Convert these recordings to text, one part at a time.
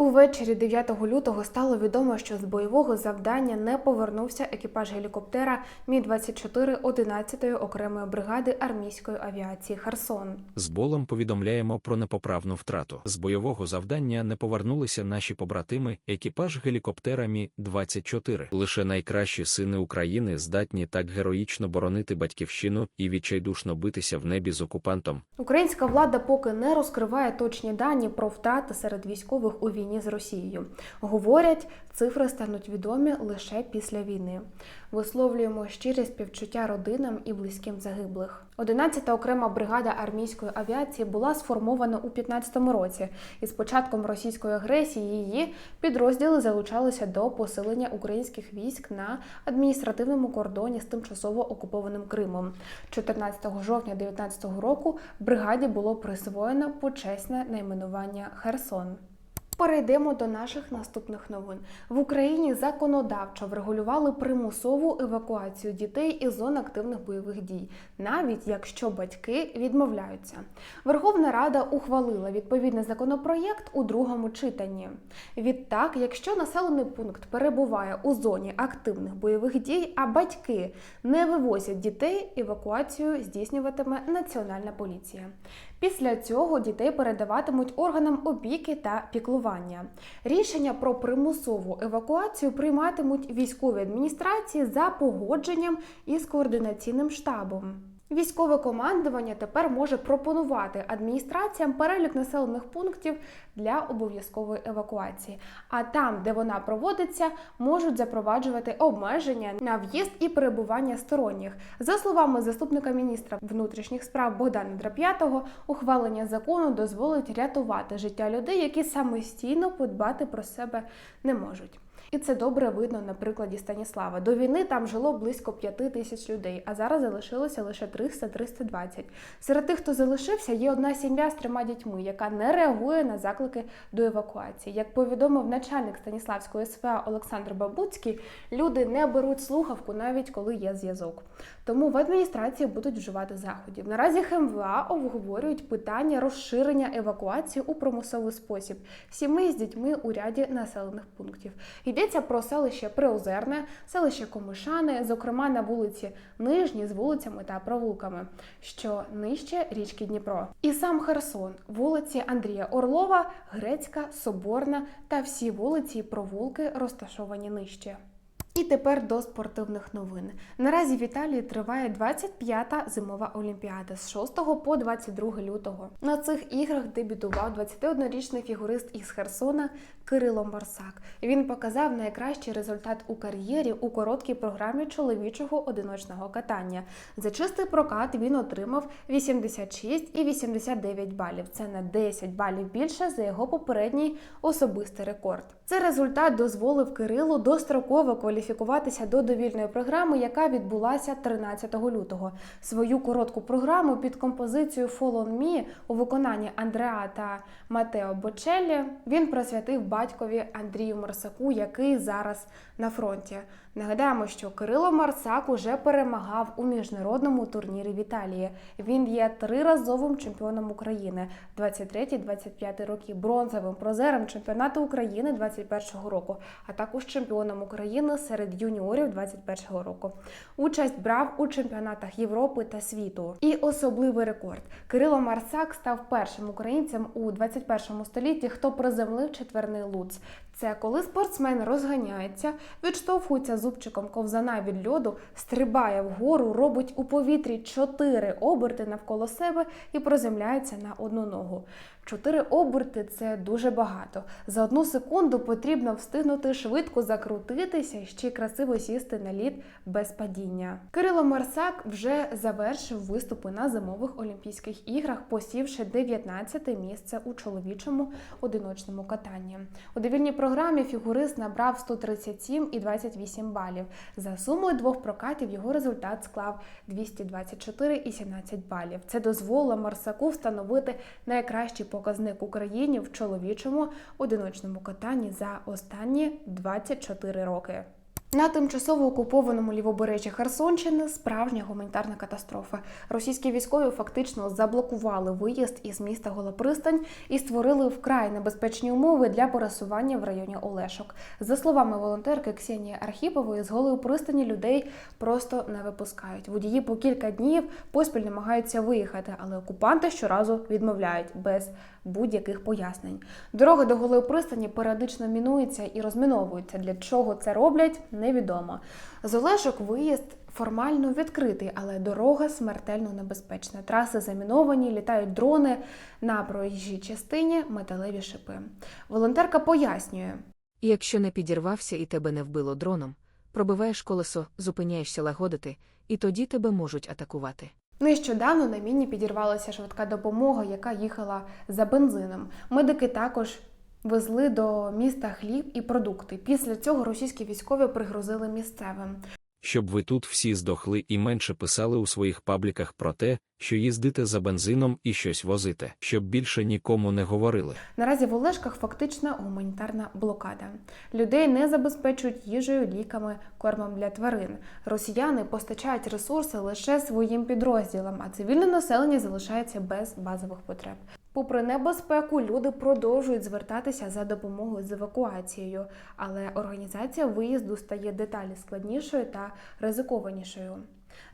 Увечері 9 лютого стало відомо, що з бойового завдання не повернувся екіпаж гелікоптера Мі-24 11-ї окремої бригади армійської авіації Херсон. З болем повідомляємо про непоправну втрату. З бойового завдання не повернулися наші побратими, екіпаж гелікоптера Мі-24. Лише найкращі сини України здатні так героїчно боронити батьківщину і відчайдушно битися в небі з окупантом. Українська влада поки не розкриває точні дані про втрати серед військових у війні з Росією. Говорять, цифри стануть відомі лише після війни. Висловлюємо щире співчуття родинам і близьким загиблих. 11-та окрема бригада армійської авіації була сформована у 15-му році, і з початком російської агресії її підрозділи залучалися до посилення українських військ на адміністративному кордоні з тимчасово окупованим Кримом. 14 жовтня 2019 року бригаді було присвоєно почесне найменування Херсон. Перейдемо до наших наступних новин. В Україні законодавчо врегулювали примусову евакуацію дітей із зон активних бойових дій, навіть якщо батьки відмовляються. Верховна Рада ухвалила відповідний законопроєкт у другому читанні. Відтак, якщо населений пункт перебуває у зоні активних бойових дій, а батьки не вивозять дітей, евакуацію здійснюватиме Національна поліція. Після цього дітей передаватимуть органам опіки та піклування. Рішення про примусову евакуацію прийматимуть військові адміністрації за погодженням із координаційним штабом. Військове командування тепер може пропонувати адміністраціям перелік населених пунктів для обов'язкової евакуації. А там, де вона проводиться, можуть запроваджувати обмеження на в'їзд і перебування сторонніх. За словами заступника міністра внутрішніх справ Богдана Драп'ятого, ухвалення закону дозволить рятувати життя людей, які самостійно подбати про себе не можуть. І це добре видно на прикладі Станіслава. До війни там жило близько 5 тисяч людей, а зараз залишилося лише 300-320. Серед тих, хто залишився, є одна сім'я з трьома дітьми, яка не реагує на заклики до евакуації. Як повідомив начальник Станіславської СВА Олександр Бабуцький, люди не беруть слухавку навіть коли є зв'язок. Тому в адміністрації будуть вживати заходів. Наразі ХМВА обговорюють питання розширення евакуації у примусовий спосіб сімей з дітьми у ряді населених пунктів. Йдеться про селище Приозерне, селище Комишани, зокрема на вулиці Нижні з вулицями та провулками, що нижче річки Дніпро. І сам Херсон, вулиці Андрія Орлова, Грецька, Соборна та всі вулиці і провулки розташовані нижче. І тепер до спортивних новин. Наразі в Італії триває 25-та зимова олімпіада з 6 по 22 лютого. На цих іграх дебютував 21-річний фігурист із Херсона Кирило Марсак. Він показав найкращий результат у кар'єрі у короткій програмі чоловічого одиночного катання. За чистий прокат він отримав 86 і 89 балів. Це на 10 балів більше за його попередній особистий рекорд. Цей результат дозволив Кирилу достроково кваліфікуватися до довільної програми, яка відбулася 13 лютого. Свою коротку програму під композицію «Fall Me» у виконанні Андреа та Матео Бочеллі він присвятив батькові Андрію Марсаку, який зараз на фронті. Нагадаємо, що Кирило Марсак уже перемагав у міжнародному турнірі в Італії. Він є триразовим чемпіоном України 23-25 роки, бронзовим прозером чемпіонату України 21 року, а також чемпіоном України серед юніорів 21 року. Участь брав у чемпіонатах Європи та світу. І особливий рекорд. Кирило Марсак став першим українцем у 21 столітті, хто приземлив четверний луц. Це коли спортсмен розганяється, відштовхується зубчиком ковзана від льоду, стрибає вгору, робить у повітрі чотири оберти навколо себе і приземляється на одну ногу. Чотири оберти це дуже багато. За одну секунду потрібно встигнути швидко закрутитися і ще красиво сісти на лід без падіння. Кирило Марсак вже завершив виступи на зимових Олімпійських іграх, посівши 19 місце у чоловічому одиночному катанні. У довільній програмі фігурист набрав 137 і 28 балів. За сумою двох прокатів його результат склав 224 і 17 балів. Це дозволило Марсаку встановити найкращий показник Україні в чоловічому одиночному катанні за останні 24 роки. На тимчасово окупованому лівобережжі Херсонщини справжня гуманітарна катастрофа. Російські військові фактично заблокували виїзд із міста Голопристань і створили вкрай небезпечні умови для пересування в районі Олешок. За словами волонтерки Ксенії Архіпової, з голої пристані людей просто не випускають. Водії по кілька днів поспіль намагаються виїхати, але окупанти щоразу відмовляють без будь-яких пояснень. Дорога до голої пристані періодично мінується і розміновується. Для чого це роблять, невідомо. З Олешок виїзд формально відкритий, але дорога смертельно небезпечна. Траси заміновані, літають дрони на проїжджій частині металеві шипи. Волонтерка пояснює. Якщо не підірвався і тебе не вбило дроном, пробиваєш колесо, зупиняєшся лагодити, і тоді тебе можуть атакувати. Нещодавно на міні підірвалася швидка допомога, яка їхала за бензином. Медики також везли до міста хліб і продукти. Після цього російські військові пригрозили місцевим. Щоб ви тут всі здохли і менше писали у своїх пабліках про те, що їздите за бензином і щось возите, щоб більше нікому не говорили. Наразі в Олешках фактична гуманітарна блокада. Людей не забезпечують їжею, ліками, кормом для тварин. Росіяни постачають ресурси лише своїм підрозділам, а цивільне населення залишається без базових потреб. Попри небезпеку, люди продовжують звертатися за допомогою з евакуацією, але організація виїзду стає деталі складнішою та ризикованішою.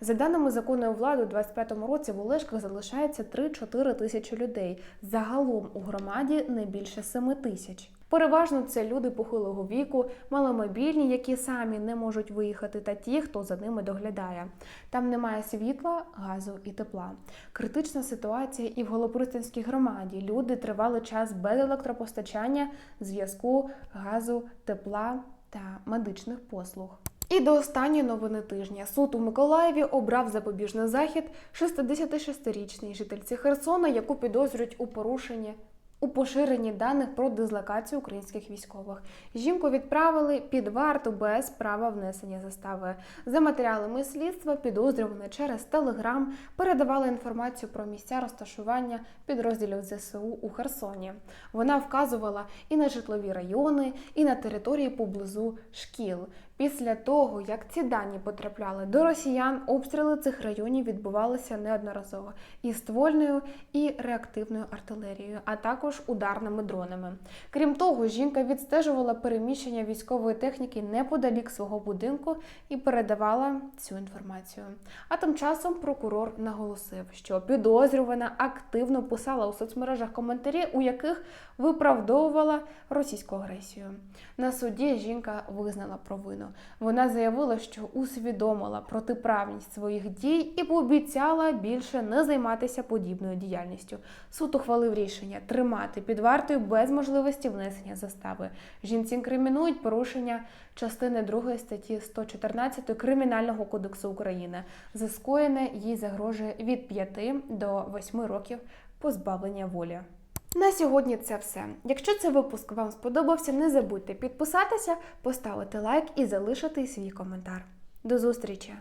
За даними законної влади, у 25-му році в Олешках залишається 3-4 тисячі людей. Загалом у громаді не більше 7 тисяч. Переважно це люди похилого віку, маломобільні, які самі не можуть виїхати, та ті, хто за ними доглядає. Там немає світла, газу і тепла. Критична ситуація і в Голопристанській громаді. Люди тривалий час без електропостачання, зв'язку, газу, тепла та медичних послуг. І до останньої новини тижня суд у Миколаєві обрав запобіжний захід 66-річній жительці Херсона, яку підозрюють у порушенні у поширенні даних про дислокацію українських військових. Жінку відправили під варту без права внесення застави. За матеріалами слідства підозрювана через Телеграм передавала інформацію про місця розташування підрозділів ЗСУ у Херсоні. Вона вказувала і на житлові райони, і на території поблизу шкіл. Після того, як ці дані потрапляли до росіян, обстріли цих районів відбувалися неодноразово і ствольною, і реактивною артилерією, а також ударними дронами. Крім того, жінка відстежувала переміщення військової техніки неподалік свого будинку і передавала цю інформацію. А тим часом прокурор наголосив, що підозрювана активно писала у соцмережах коментарі, у яких виправдовувала російську агресію. На суді жінка визнала провину. Вона заявила, що усвідомила протиправність своїх дій і пообіцяла більше не займатися подібною діяльністю. Суд ухвалив рішення тримати під вартою без можливості внесення застави. Жінці інкримінують порушення частини 2 статті 114 Кримінального кодексу України. За скоєне їй загрожує від 5 до 8 років позбавлення волі. На сьогодні це все. Якщо цей випуск вам сподобався, не забудьте підписатися, поставити лайк і залишити свій коментар. До зустрічі!